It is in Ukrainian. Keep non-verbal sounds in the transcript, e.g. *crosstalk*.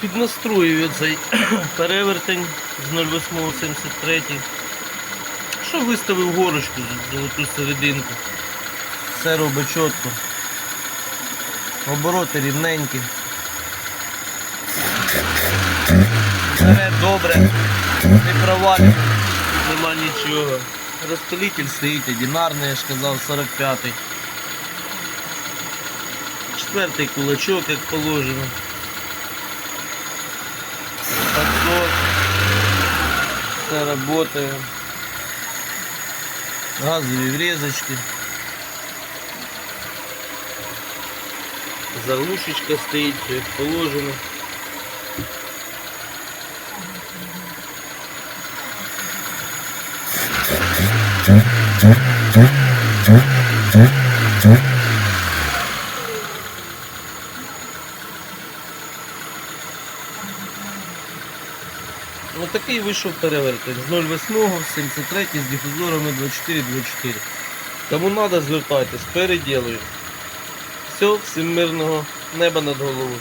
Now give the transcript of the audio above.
Піднастроюю цей *clears throat* перевертень з 0873. Що виставив горочку золоту серединку. Все робить чітко. Обороти рівненькі. Бере добре, не провалює, нема нічого. Розпилитель стоїть одинарний, я ж казав, 45-й. Четвертий кулачок, як положено. Все работает. Газові врезочки. Заглушечка стоїть, все як положено. Ось такий вийшов перевертень з 08, 73 з дифузорами 24-24. Кому треба, звертайтесь, переділую. Все, всім мирного неба над головою.